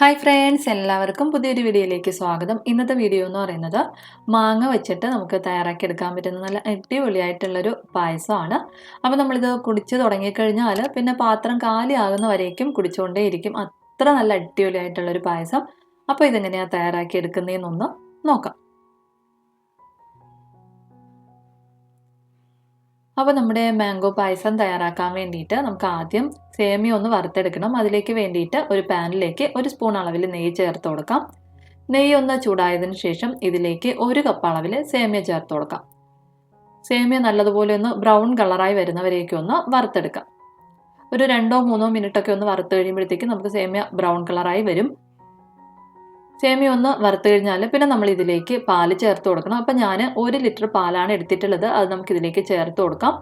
Hi friends എല്ലാവർക്കും പുതിയൊരു വീഡിയോയിലേക്ക് സ്വാഗതം. ഇന്നത്തെ വീഡിയോ എന്ന് പറയുന്നത് മാങ്ങ വെച്ചിട്ട് നമുക്ക് തയ്യാറാക്കി എടുക്കാൻ പറ്റുന്ന നല്ല അടിപൊളിയായിട്ടുള്ളൊരു പായസമാണ്. അപ്പോൾ നമ്മളിത് കുടിച്ച് തുടങ്ങിക്കഴിഞ്ഞാൽ പിന്നെ പാത്രം കാലിയാകുന്ന വരേക്കും കുടിച്ചുകൊണ്ടേയിരിക്കും അത്ര നല്ല അടിപൊളിയായിട്ടുള്ളൊരു പായസം. അപ്പോൾ ഇതെങ്ങനെയാണ് തയ്യാറാക്കി എടുക്കുന്നതെന്നൊന്ന് നോക്കാം. അപ്പോൾ നമ്മുടെ മാംഗോ പായസം തയ്യാറാക്കാൻ വേണ്ടിയിട്ട് നമുക്ക് ആദ്യം സേമിയ ഒന്ന് വറുത്തെടുക്കണം. അതിലേക്ക് വേണ്ടിയിട്ട് ഒരു പാനിലേക്ക് ഒരു സ്പൂൺ അളവിൽ നെയ്യ് ചേർത്ത് കൊടുക്കാം. നെയ്യ് ഒന്ന് ചൂടായതിനു ശേഷം ഇതിലേക്ക് ഒരു കപ്പ് അളവിൽ സേമിയ ചേർത്ത് കൊടുക്കാം. സേമിയ നല്ലതുപോലെ ഒന്ന് ബ്രൗൺ കളറായി വരുന്നവരേക്ക് ഒന്ന് വറുത്തെടുക്കാം. ഒരു രണ്ടോ മൂന്നോ മിനിറ്റൊക്കെ ഒന്ന് വറുത്ത് കഴിയുമ്പോഴത്തേക്ക് നമുക്ക് സേമിയ ബ്രൗൺ കളറായി വരും. സേമിയ ഒന്ന് വറുത്ത് കഴിഞ്ഞാൽ പിന്നെ നമ്മൾ ഇതിലേക്ക് പാൽ ചേർത്ത് കൊടുക്കണം. അപ്പം ഞാൻ ഒരു ലിറ്റർ പാലാണ് എടുത്തിട്ടുള്ളത്. അത് നമുക്ക് ഇതിലേക്ക് ചേർത്ത് കൊടുക്കാം.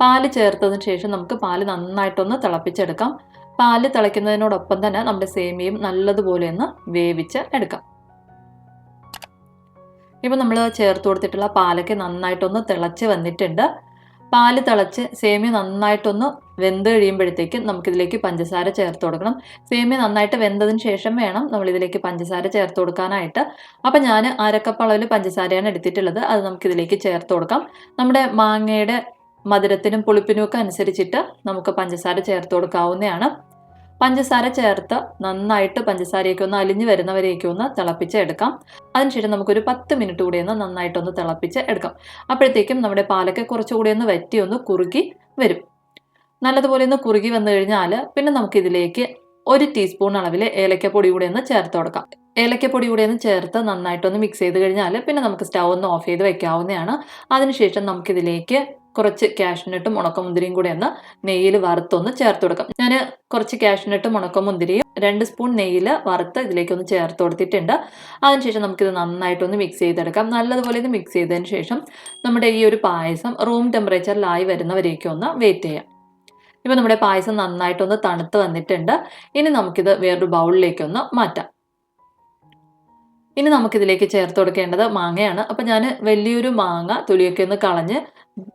പാൽ ചേർത്തതിന് ശേഷം നമുക്ക് പാൽ നന്നായിട്ടൊന്ന് തിളപ്പിച്ചെടുക്കാം. പാൽ തിളയ്ക്കുന്നതിനോടൊപ്പം തന്നെ നമ്മുടെ സേമിയയും നല്ലതുപോലെ ഒന്ന് വേവിച്ച് എടുക്കാം. ഇപ്പം നമ്മൾ ചേർത്ത് കൊടുത്തിട്ടുള്ള പാലൊക്കെ നന്നായിട്ടൊന്ന് തിളച്ച് വന്നിട്ടുണ്ട്. പാൽ തിളച്ച് സേമിയ നന്നായിട്ടൊന്ന് വെന്ത് കഴിയുമ്പോഴത്തേക്ക് നമുക്കിതിലേക്ക് പഞ്ചസാര ചേർത്ത് കൊടുക്കണം. സേമിയ നന്നായിട്ട് വെന്തതിന് ശേഷം വേണം നമ്മളിതിലേക്ക് പഞ്ചസാര ചേർത്ത് കൊടുക്കാനായിട്ട്. അപ്പം ഞാൻ അരക്കപ്പ് അളവിൽ പഞ്ചസാരയാണ് എടുത്തിട്ടുള്ളത്. അത് നമുക്കിതിലേക്ക് ചേർത്ത് കൊടുക്കാം. നമ്മുടെ മാങ്ങയുടെ മധുരത്തിനും പുളിപ്പിനും ഒക്കെ അനുസരിച്ചിട്ട് നമുക്ക് പഞ്ചസാര ചേർത്ത് കൊടുക്കാവുന്നതാണ്. പഞ്ചസാര ചേർത്ത് നന്നായിട്ട് പഞ്ചസാരയൊക്കെ ഒന്ന് അലിഞ്ഞു വരുന്നവരെയൊക്കെ ഒന്ന് തിളപ്പിച്ച് എടുക്കാം. അതിനുശേഷം നമുക്കൊരു പത്ത് മിനിറ്റ് കൂടി ഒന്ന് നന്നായിട്ടൊന്ന് തിളപ്പിച്ച് എടുക്കാം. അപ്പോഴത്തേക്കും നമ്മുടെ പാലൊക്കെ കുറച്ചുകൂടി ഒന്ന് വറ്റി ഒന്ന് കുറുകി വരും. നല്ലതുപോലെ ഒന്ന് കുറുകി വന്നു കഴിഞ്ഞാൽ പിന്നെ നമുക്കിതിലേക്ക് ഒരു ടീസ്പൂൺ അളവിൽ ഏലക്കപ്പൊടി കൂടി ഒന്ന് ചേർത്ത് കൊടുക്കാം. ഏലക്കപ്പൊടി കൂടി ഒന്ന് ചേർത്ത് നന്നായിട്ടൊന്ന് മിക്സ് ചെയ്ത് കഴിഞ്ഞാൽ പിന്നെ നമുക്ക് സ്റ്റൗ ഒന്ന് ഓഫ് ചെയ്ത് വെക്കാവുന്നതാണ്. അതിനുശേഷം നമുക്കിതിലേക്ക് കുറച്ച് കാഷ്നട്ടും ഉണക്കമുന്തിരിയും കൂടെ ഒന്ന് നെയ്യിൽ വറുത്തൊന്ന് ചേർത്ത് കൊടുക്കാം. ഞാൻ കുറച്ച് കാഷ്നട്ടും ഉണക്കമുന്തിരിയും രണ്ട് സ്പൂൺ നെയ്യിൽ വറുത്ത് ഇതിലേക്കൊന്ന് ചേർത്ത് കൊടുത്തിട്ടുണ്ട്. അതിനുശേഷം നമുക്കിത് നന്നായിട്ടൊന്ന് മിക്സ് ചെയ്തെടുക്കാം. നല്ലതുപോലെ ഇത് മിക്സ് ചെയ്തതിന് ശേഷം നമ്മുടെ ഈ ഒരു പായസം റൂം ടെമ്പറേച്ചറിലായി വരുന്നവരേക്കും ഒന്ന് വെയിറ്റ് ചെയ്യാം. ഇപ്പോൾ നമ്മുടെ പായസം നന്നായിട്ടൊന്ന് തണുത്ത് വന്നിട്ടുണ്ട്. ഇനി നമുക്കിത് വേറൊരു ബൗളിലേക്കൊന്ന് മാറ്റാം. ഇനി നമുക്കിതിലേക്ക് ചേർത്ത് കൊടുക്കേണ്ടത് മാങ്ങയാണ്. അപ്പം ഞാൻ വലിയൊരു മാങ്ങ തൊലിയൊക്കെ ഒന്ന് കളഞ്ഞ്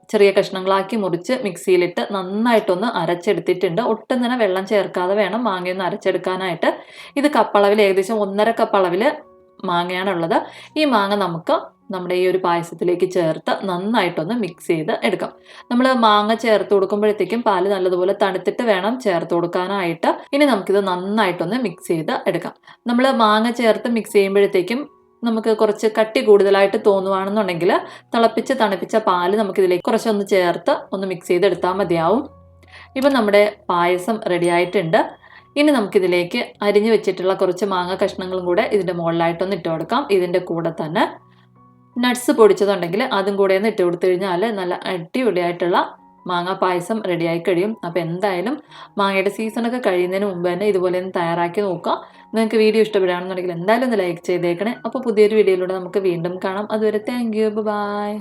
ചെറിയ കഷ്ണങ്ങളാക്കി മുറിച്ച് മിക്സിയിലിട്ട് നന്നായിട്ടൊന്ന് അരച്ചെടുത്തിട്ടുണ്ട്. ഒട്ടും തന്നെ വെള്ളം ചേർക്കാതെ വേണം മാങ്ങയൊന്ന് അരച്ചെടുക്കാനായിട്ട്. ഇത് കപ്പളവിൽ ഏകദേശം ഒന്നര കപ്പളവിൽ മാങ്ങയാണുള്ളത്. ഈ മാങ്ങ നമുക്ക് നമ്മുടെ ഈ ഒരു പായസത്തിലേക്ക് ചേർത്ത് നന്നായിട്ടൊന്ന് മിക്സ് ചെയ്ത് എടുക്കാം. നമ്മൾ മാങ്ങ ചേർത്ത് കൊടുക്കുമ്പോഴത്തേക്കും പാൽ നല്ലതുപോലെ തണുത്തിട്ട് വേണം ചേർത്ത് കൊടുക്കാനായിട്ട്. ഇനി നമുക്കിത് നന്നായിട്ടൊന്ന് മിക്സ് ചെയ്ത് എടുക്കാം. നമ്മൾ മാങ്ങ ചേർത്ത് മിക്സ് ചെയ്യുമ്പോഴത്തേക്കും നമുക്ക് കുറച്ച് കട്ടി കൂടുതലായിട്ട് തോന്നുവാണെന്നുണ്ടെങ്കിൽ തിളപ്പിച്ച് തണുപ്പിച്ച പാൽ നമുക്കിതിലേക്ക് കുറച്ചൊന്ന് ചേർത്ത് ഒന്ന് മിക്സ് ചെയ്തെടുത്താൽ മതിയാവും. ഇപ്പം നമ്മുടെ പായസം റെഡി ആയിട്ടുണ്ട്. ഇനി നമുക്കിതിലേക്ക് അരിഞ്ഞു വെച്ചിട്ടുള്ള കുറച്ച് മാങ്ങ കഷ്ണങ്ങളും കൂടെ ഇതിന്റെ മുകളിലായിട്ടൊന്ന് ഇട്ട് കൊടുക്കാം. ഇതിന്റെ കൂടെ തന്നെ നട്ട്സ് പൊടിച്ചതുണ്ടെങ്കിൽ അതും കൂടെ ഒന്ന് ഇട്ട് കൊടുത്തു കഴിഞ്ഞാൽ നല്ല അടിപൊളിയായിട്ടുള്ള മാങ്ങ പായസം റെഡിയായി കഴിയും. അപ്പോൾ എന്തായാലും മാങ്ങയുടെ സീസണൊക്കെ കഴിയുന്നതിന് മുമ്പ് തന്നെ ഇതുപോലെ ഒന്ന് തയ്യാറാക്കി നോക്കുക. നിങ്ങൾക്ക് വീഡിയോ ഇഷ്ടപ്പെടുകയാണെന്നുണ്ടെങ്കിൽ എന്തായാലും ഒന്ന് ലൈക്ക് ചെയ്തേക്കണേ. അപ്പോൾ പുതിയൊരു വീഡിയോയിലൂടെ നമുക്ക് വീണ്ടും കാണാം. അതുവരെ താങ്ക് യു ബൈ